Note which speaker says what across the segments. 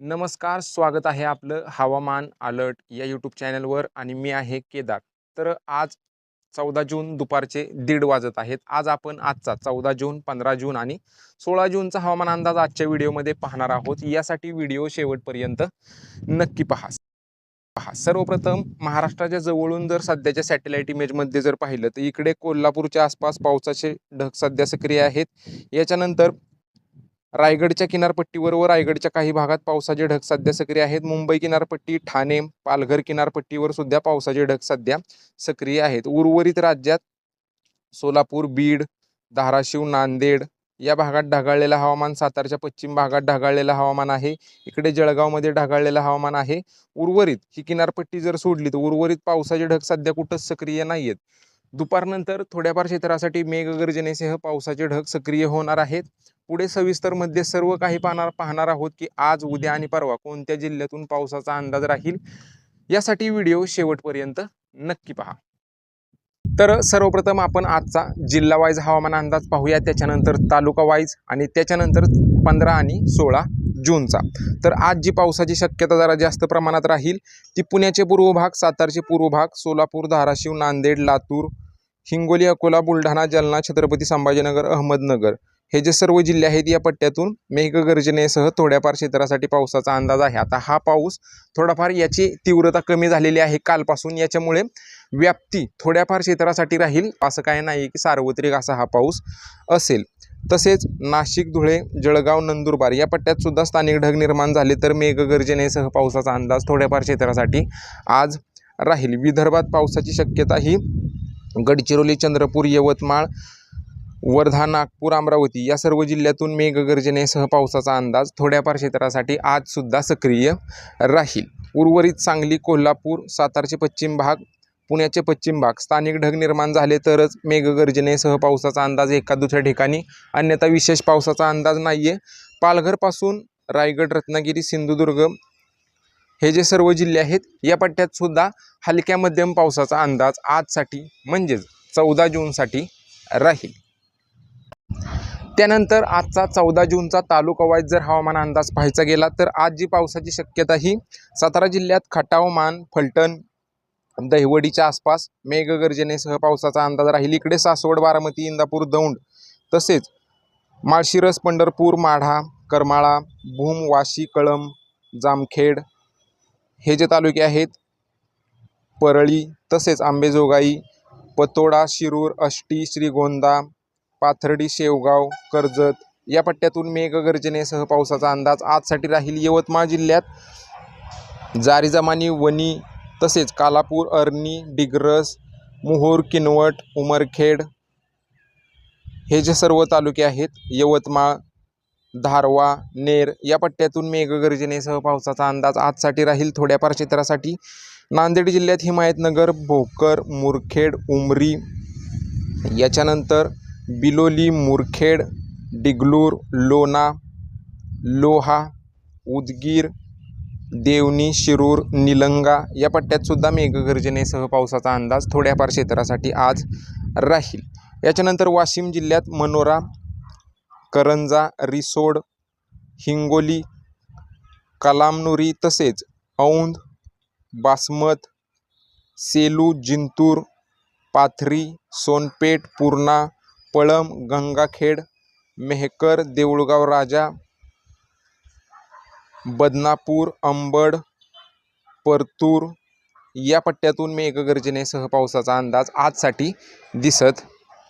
Speaker 1: नमस्कार स्वागत आहे आपलं हवामान अलर्ट या यूट्यूब चॅनलवर आणि मी आहे केदार. तर आज चौदा जून दुपारचे दीड वाजत आहेत. आज आपण आजचा चौदा जून पंधरा जून आणि सोळा जूनचा हवामान अंदाज आजच्या व्हिडिओमध्ये पाहणार आहोत. यासाठी व्हिडिओ शेवटपर्यंत नक्की पहा. पहा. सर्वप्रथम महाराष्ट्राच्या जवळून जर सध्याच्या सॅटेलाईट इमेजमध्ये जर पाहिलं तर इकडे कोल्हापूरच्या आसपास पावसाचे ढग सध्या सक्रिय आहेत. याच्यानंतर रायगडच्या किनारपट्टीवर व रायगडच्या काही भागात पावसाचे ढग सध्या सक्रिय आहेत. मुंबई किनारपट्टी ठाणे पालघर किनारपट्टीवर सुद्धा पावसाचे ढग सध्या सक्रिय आहेत. उर्वरित राज्यात सोलापूर बीड धाराशिव नांदेड या भागात ढगाळलेलं हवामान सातारच्या पश्चिम भागात ढगाळलेलं हवामान आहे. इकडे जळगावमध्ये ढगाळलेलं हवामान आहे. उर्वरित ही किनारपट्टी जर सोडली तर उर्वरित पावसाचे ढग सध्या कुठंच सक्रिय नाही आहेत दुपारनंतर थोड्याफार क्षेत्रासाठी मेघगर्जनेसह पावसाचे ढग सक्रिय होणार आहेत. पुढे सविस्तरमध्ये सर्व काही पाहणार पाहणार आहोत की आज उद्या आणि परवा कोणत्या जिल्ह्यातून पावसाचा अंदाज राहील? यासाठी व्हिडिओ शेवटपर्यंत नक्की पहा. तर सर्वप्रथम आपण आजचा जिल्हा वाईज हवामान अंदाज पाहूया. त्याच्यानंतर तालुका वाईज आणि त्याच्यानंतर पंधरा आणि सोळा जूनचा. तर आज जी पावसाची शक्यता जरा जास्त प्रमाणात राहील ती पुण्याचे पूर्व भाग सातारचे पूर्व भाग सोलापूर धाराशिव नांदेड लातूर हिंगोली अकोला बुलढाणा जालना छत्रपती संभाजीनगर अहमदनगर हे जे सर्व जिल्हे आहेत या पट्ट्यातून मेघगर्जनेसह थोड्याफार क्षेत्रासाठी पावसाचा अंदाज आहे. आता हा पाऊस थोडाफार याची तीव्रता कमी झालेली आहे. कालपासून याच्यामुळे व्याप्ती थोड्याफार क्षेत्रासाठी राहील. असं काय नाही की सार्वत्रिक असा हा पाऊस असेल. तसेच नाशिक धुळे जळगाव नंदुरबार या पट्ट्यात सुद्धा स्थानिक ढग निर्माण झाले तर मेघगर्जनेसह पावसाचा अंदाज थोड्याफार क्षेत्रासाठी आज राहील. विदर्भात पावसाची शक्यता ही गडचिरोली चंद्रपूर यवतमाळ वर्धा नागपूर अमरावती या सर्व जिल्ह्यातून मेघगर्जनेसह पावसाचा अंदाज थोड्याफार क्षेत्रासाठी आजसुद्धा सक्रिय राहील. उर्वरित सांगली कोल्हापूर सातारचे पश्चिम भाग पुण्याचे पश्चिम भाग स्थानिक ढग निर्माण झाले तरच मेघगर्जनेसह पावसाचा अंदाज एका दुसऱ्या ठिकाणी अन्यथा विशेष पावसाचा अंदाज नाही आहे पालघरपासून रायगड रत्नागिरी सिंधुदुर्ग हे जे सर्व जिल्हे आहेत या पट्ट्यात सुद्धा हलक्या मध्यम पावसाचा अंदाज आजसाठी म्हणजेच चौदा जूनसाठी राहील. त्यानंतर आजचा चौदा जूनचा तालुकावाईज जर हवामान अंदाज पाहायचा गेला तर आज जी पावसाची शक्यता ही सातारा जिल्ह्यात खटाव मान फलटण दहिवडीच्या आसपास मेघगर्जनेसह पावसाचा अंदाज राहील. इकडे सासवड बारामती इंदापूर दौंड तसेच माळशिरस पंढरपूर माढा करमाळा भूम वाशी कळम जामखेड हे जे तालुके आहेत परळी तसेच आंबेजोगाई पतोडा शिरूर अष्टी श्रीगोंदा पाथर्डी शेवगाव कर्जत या पट्ट्यातून मेघगर्जनेसह पावसाचा अंदाज आजसाठी राहील यवतमाळ जिल्ह्यात. जारीजमानी वणी तसेच कालापूर अर्नी डिग्रस मुहूर किनवट उमरखेड हे जे सर्व तालुके आहेत यवतमाळ धारवा नेर या पट्ट्यातून मेघगर्जनेसह पावसाचा अंदाज आजसाठी राहील थोड्याफार क्षेत्रासाठी नांदेड जिल्ह्यात हिमायतनगर भोकर मुरखेड उमरी याच्यानंतर बिलोली मुरखेड डिगलूर लोणा लोहा उदगीर देवणी शिरूर निलंगा या पट्ट्यातसुद्धा मेघगर्जनेसह पावसाचा अंदाज थोड्याफार क्षेत्रासाठी आज राहील. याच्यानंतर वाशिम जिल्ह्यात मनोरा करंजा रिसोड हिंगोली कलामनुरी तसेच औंध बासमत सेलू जिंतूर पाथरी सोनपेठ पूर्णा पळम गंगाखेड मेहकर देऊळगाव राजा बदनापूर अंबड परतूर या पट्ट्यातून मेघगर्जनेसह पावसाचा अंदाज आजसाठी दिसत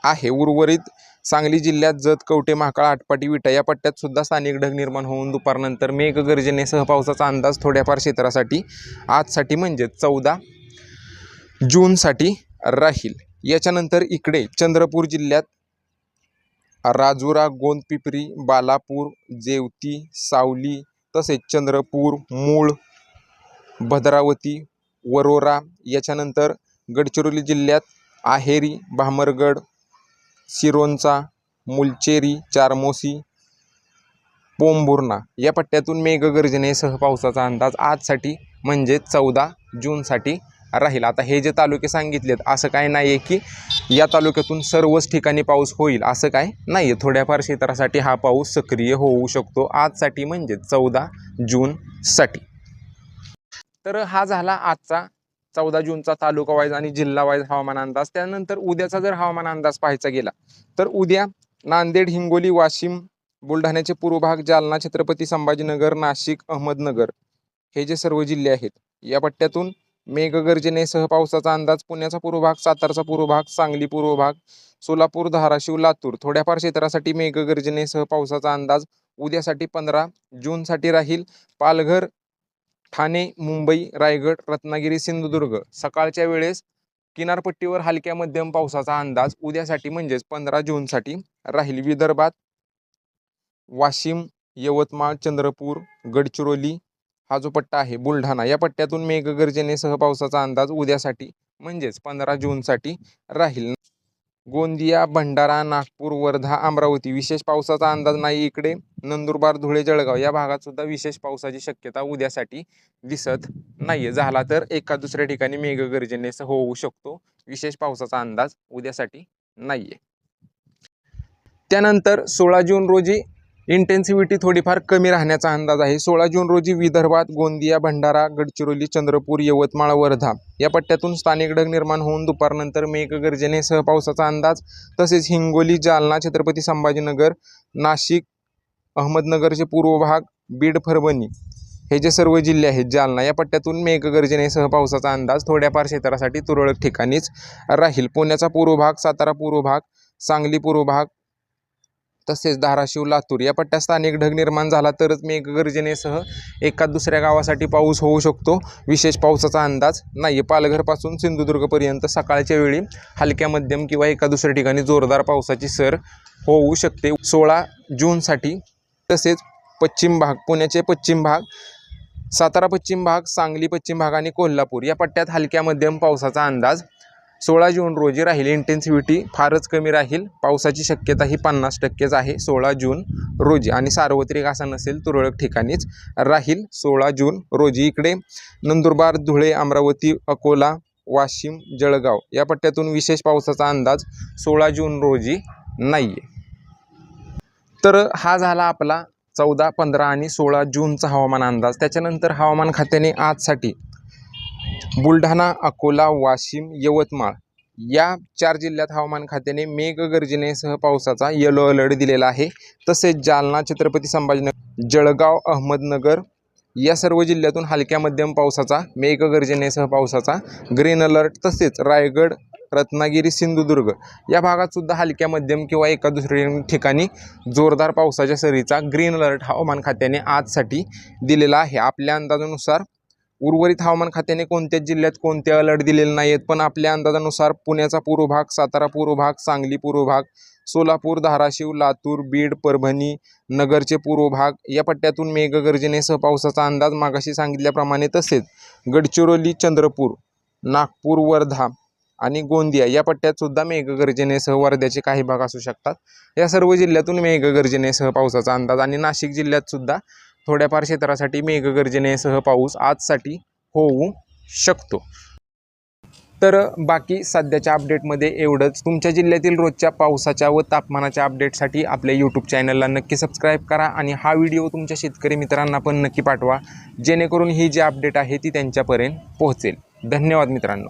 Speaker 1: आहे. उर्वरित सांगली जिल्ह्यात जत कवटे महाकाळ आटपाटी विटा या पट्ट्यात सुद्धा स्थानिक ढग निर्माण होऊन दुपारनंतर मेघगर्जनेसह पावसाचा अंदाज थोड्याफार क्षेत्रासाठी आजसाठी म्हणजेच चौदा जूनसाठी राहील. याच्यानंतर इकडे चंद्रपूर जिल्ह्यात राजुरा गोंदपिपरी बालापूर जेवती सावली तसेच चंद्रपूर मूळ भद्रावती वरोरा याच्यानंतर गडचिरोली जिल्ह्यात आहेरी भामरगड सिरोंचा मुलचेरी चारमोसी पोंभुर्णा या पट्ट्यातून मेघगर्जनेसह पावसाचा अंदाज आजसाठी म्हणजे चौदा जूनसाठी राहील. आता हे जे तालुके सांगितलेत असं काय नाही आहे की या तालुक्यातून सर्वच ठिकाणी पाऊस होईल असं काय नाही आहे थोड्याफार क्षेत्रासाठी हा पाऊस सक्रिय होऊ शकतो. आजसाठी म्हणजे चौदा जूनसाठी. तर हा झाला आजचा चौदा जूनचा तालुका वाईज आणि जिल्हा वाईज हवामान अंदाज. त्यानंतर उद्याचा जर हवामान अंदाज पाहायचा गेला तर उद्या नांदेड हिंगोली वाशिम बुलढाण्याचे पूर्व भाग जालना छत्रपती संभाजीनगर नाशिक अहमदनगर हे जे सर्व जिल्हे आहेत या पट्ट्यातून मेघगर्जनेसह पावसाचा अंदाज पुण्याचा पूर्व भाग सातारचा पूर्व भाग सांगली पूर्व भाग सोलापूर धाराशिव लातूर थोड्याफार क्षेत्रासाठी मेघगर्जनेसह पावसाचा अंदाज उद्यासाठी पंधरा जूनसाठी राहील. पालघर ठाणे मुंबई रायगड रत्नागिरी सिंधुदुर्ग. सकाळच्या वेळेस किनारपट्टीवर हलक्या मध्यम पावसाचा अंदाज उद्यासाठी म्हणजेच पंधरा जूनसाठी राहील विदर्भात. वाशिम यवतमाळ चंद्रपूर गडचिरोली हा जो पट्टा आहे बुलढाणा या पट्ट्यातून मेघगर्जनेसह पावसाचा अंदाज उद्यासाठी म्हणजेच पंधरा जूनसाठी राहील. गोंदिया भंडारा नागपूर वर्धा अमरावती विशेष पावसाचा अंदाज नाही इकडे. नंदुरबार धुळे जळगाव या भागात सुद्धा विशेष पावसाची शक्यता उद्यासाठी दिसत नाहीये. झाला तर एका दुसऱ्या ठिकाणी मेघगर्जनेस होऊ शकतो. विशेष पावसाचा अंदाज उद्यासाठी नाहीये. त्यानंतर सोळा जून रोजी इंटेन्सिव्हिटी थोडीफार कमी राहण्याचा अंदाज आहे. सोळा जून रोजी विदर्भात गोंदिया भंडारा गडचिरोली चंद्रपूर यवतमाळ वर्धा या पट्ट्यातून स्थानिक ढग निर्माण होऊन दुपारनंतर मेघगर्जनेसह पावसाचा अंदाज तसेच हिंगोली जालना छत्रपती संभाजीनगर नाशिक अहमदनगरचे पूर्व भाग बीड परभणी हे जे सर्व जिल्हे आहेत जालना या पट्ट्यातून मेघगर्जनेसह पावसाचा अंदाज थोड्याफार क्षेत्रासाठी तुरळक ठिकाणीच राहील. पुण्याचा पूर्व भाग सातारा पूर्व भाग सांगली पूर्व भाग तसेच धाराशिव लातूर या पट्ट्यात स्थानिक ढग निर्माण झाला तरच मेघगर्जनेसह एका दुसऱ्या गावासाठी पाऊस होऊ शकतो. विशेष पावसाचा अंदाज नाही पालघरपासून सिंधुदुर्गपर्यंत सकाळच्या वेळी हलक्या मध्यम किंवा एका दुसऱ्या ठिकाणी जोरदार पावसाची सर होऊ शकते. सोळा जूनसाठी तसेच पश्चिम भाग पुण्याचे पश्चिम भाग सातारा पश्चिम भाग सांगली पश्चिम भाग आणि कोल्हापूर या पट्ट्यात हलक्या मध्यम पावसाचा अंदाज सोळा जून रोजी राहील इंटेन्सिव्हिटी फारच कमी राहील. पावसाची शक्यता ही पन्नास टक्केच आहे. सोळा जून रोजी आणि सार्वत्रिक असा नसेल तुरळक ठिकाणीच राहील. सोळा जून रोजी इकडे नंदुरबार धुळे अमरावती अकोला वाशिम जळगाव या पट्ट्यातून विशेष पावसाचा अंदाज सोळा जून रोजी नाही आहे तर हा झाला आपला चौदा पंधरा आणि सोळा जूनचा हवामान अंदाज. त्याच्यानंतर हवामान खात्याने आजसाठी बुलढाणा अकोला वाशिम यवतमाळ या चार जिल्ह्यात हवामान खात्याने मेघगर्जनेसह पावसाचा येलो अलर्ट दिलेला आहे. तसेच जालना छत्रपती संभाजीनगर जळगाव अहमदनगर या सर्व जिल्ह्यातून हलक्या मध्यम पावसाचा मेघगर्जनेसह पावसाचा ग्रीन अलर्ट तसेच रायगड रत्नागिरी सिंधुदुर्ग या भागात सुद्धा हलक्या मध्यम किंवा एका दुसऱ्या ठिकाणी जोरदार पावसाच्या सरीचा ग्रीन अलर्ट हवामान खात्याने आजसाठी दिलेला आहे. आपल्या अंदाजानुसार उर्वरित हवामान खात्याने कोणत्याच जिल्ह्यात कोणते अलर्ट दिलेले नाही आहेत पण आपल्या अंदाजानुसार पुण्याचा पूर्व भाग सातारा पूर्व भाग सांगली पूर्व भाग सोलापूर धाराशिव लातूर बीड परभणी नगरचे पूर्व भाग या पट्ट्यातून मेघगर्जनेसह पावसाचा अंदाज मागाशी सांगितल्याप्रमाणे तसेच गडचिरोली चंद्रपूर नागपूर वर्धा आणि गोंदिया या पट्ट्यात सुद्धा मेघगर्जनेसह वर्ध्याचे काही भाग असू शकतात. या सर्व जिल्ह्यातून मेघगर्जनेसह पावसाचा अंदाज आणि नाशिक जिल्ह्यात सुद्धा थोड्याफार क्षेत्रासाठी मेघगर्जनेसह पाऊस आजसाठी होऊ शकतो. तर बाकी सध्याच्या अपडेटमध्ये एवढंच. तुमच्या जिल्ह्यातील रोजच्या पावसाच्या व तापमानाच्या अपडेटसाठी आपल्या यूट्यूब चॅनलला नक्की सबस्क्राईब करा आणि हा व्हिडिओ तुमच्या शेतकरी मित्रांना पण नक्की पाठवा. जेणेकरून ही जी अपडेट आहे ती त्यांच्यापर्यंत पोहोचेल. धन्यवाद मित्रांनो.